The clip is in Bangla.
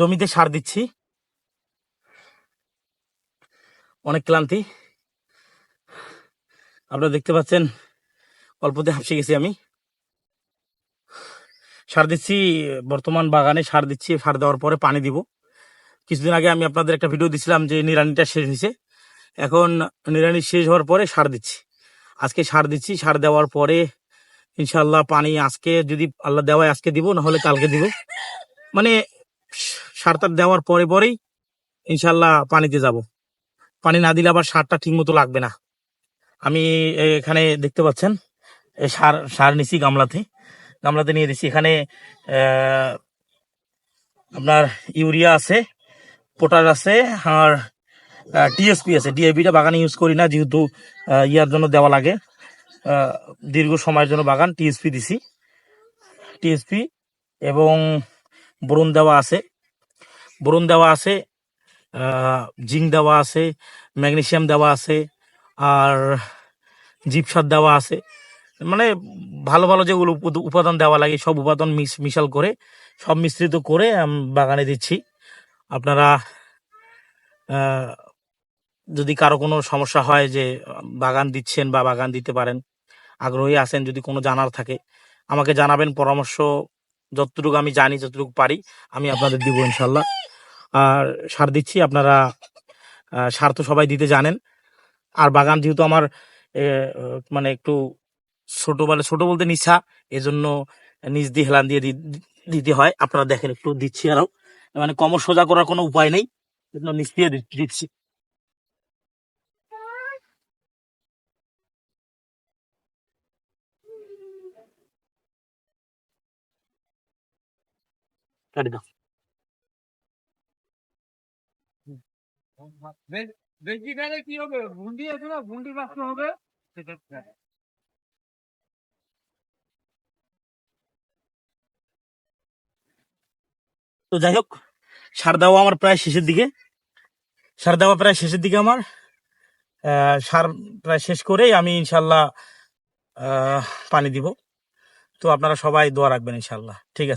জমিতে সার দিচ্ছি। অনেক ক্লান্তি। আপনারা দেখতে পাচ্ছেন, অল্পতে হাসে গেছি আমি। সার দিচ্ছি, বর্তমান বাগানে সার দিচ্ছি, সার দেওয়ার পরে পানি দিব। কিছুদিন আগে আমি আপনাদের একটা ভিডিও দিছিলাম যে নিরানিটা শেষ হয়েছে। এখন নিরানি শেষ হওয়ার পরে সার দিচ্ছি। আজকে সার দিচ্ছি, সার দেওয়ার পরে ইনশাল্লাহ পানি আজকে যদি আল্লাহ দেওয়ায় আজকে দিব না হলে কালকে দিব। মানে সার টার দেওয়ার পরে পরেই ইনশাল্লাহ পানিতে যাব। পানি না দিলে আবার সারটা ঠিক মতো লাগবে না। আমি এখানে দেখতে পাচ্ছেন সার সার নিছি গামলাতে। গামলাতে নিয়ে দিচ্ছি এখানে আপনার ইউরিয়া আছে, পোটাশ আছে, আর টিএসপি আছে। ডিএপিটা বাগানে ইউজ করি না, যেহেতু ইয়ার জন্য দেওয়া লাগে। দীর্ঘ সময়ের জন্য বাগান টিএসপি দিছি। টিএসপি এবং বোরন দেওয়া আছে। বোরন দেওয়া আছে জিঙ্ক দেওয়া আছে, ম্যাগনেশিয়াম দেওয়া আছে, আর জিপসার দেওয়া আছে। মানে ভালো ভালো যেগুলো উপ- উপাদান দেওয়া লাগে, সব উপাদান মিশ, মিশাল করে, সব মিশ্রিত করে বাগানে দিচ্ছি। আপনারা যদি কারও কোনো সমস্যা হয় যে, বাগান দিচ্ছেন বা বাগান দিতে পারেন, আগ্রহী আছেন, যদি কোনো জানার থাকে, আমাকে জানাবেন, পরামর্শ, যতটুকু আমি জানি, যতটুকু পারি, আমি আপনাদের দিব ইনশাল্লাহ। সার দিচ্ছি। আপনারা সার তো সবাই দিতে জানেন। আর বাগান যেহেতু আমার মানে একটু ছোট বলে, ছোট বলতে নিচা, এজন্য নিচ দিয়ে হেলান দিয়ে দিতে হয়। আপনারা দেখেন একটু দিচ্ছি আরও। মানে কমর সোজা করার কোনো উপায় নেই, এজন্য নিচ দিয়ে দিচ্ছি। দাও। বেশি গেলে কি হবে? আছে না? হবে? তো যাই হোক সার দেওয়া আমার প্রায় শেষের দিকে। সার দেওয়া প্রায় শেষের দিকে আমার। সার প্রায় শেষ করেই আমি ইনশাল্লাহ পানি দিব। তো আপনারা সবাই দোয়া রাখবেন ইনশাল্লাহ। ঠিক আছে।